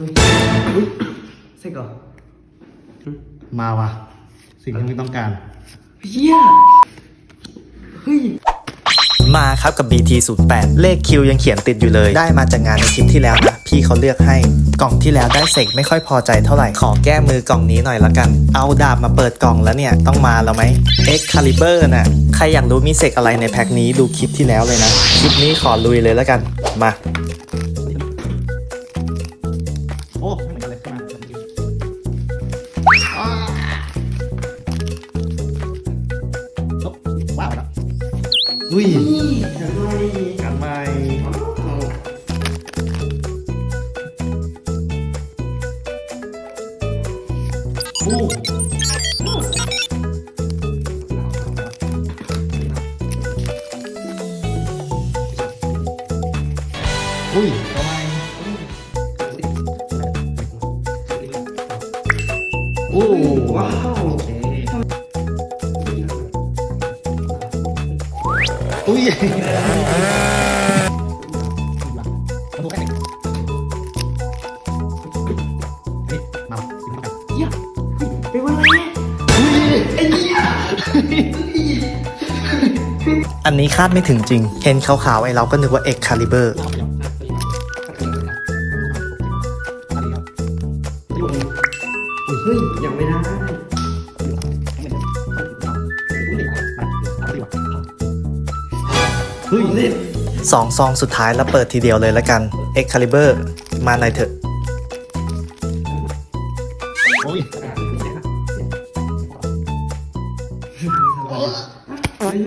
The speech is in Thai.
อุ้ยเสกเหรอมาว่ะ สิ่งที่มึงต้องการ เฮียเฮ้ย มาครับกับ BT08 เลขคิวยังเขียนติดอยู่เลย ได้มาจากงานในคลิปที่แล้วนะพี่เขาเลือกให้ กล่องที่แล้วได้เสกไม่ค่อยพอใจเท่าไหร่ ขอแก้มือกล่องนี้หน่อยละกัน เอาดาบมาเปิดกล่องแล้วเนี่ย ต้องมาแล้วไหม Excalibur น่ะ ใครอยากรู้มีเสกอะไรในแพ็คนี้ดูคลิปที่แล้วเลยนะ คลิปนี้ขอลุยเลยล้วกัน มา โอ้ไม่เหมือนกันเลยขึ้นมาอ้าลบว้าวแล้วอุ้ยนี่ทำไมกันใหม่โอ้อุ้ย โอ้ว้าวอุ้ยอันนี้คาดไม่ถึงจริง เห็นขาวๆไอ้เราก็นึกว่าเอ็กคาลิเบอร์ เฮ้ยยังไม่ได้เฮ้ยเล่นสองซองสุดท้ายแล้วเปิดทีเดียวเลยละกัน Excalibur มาหน่อยเถอะโอ้ย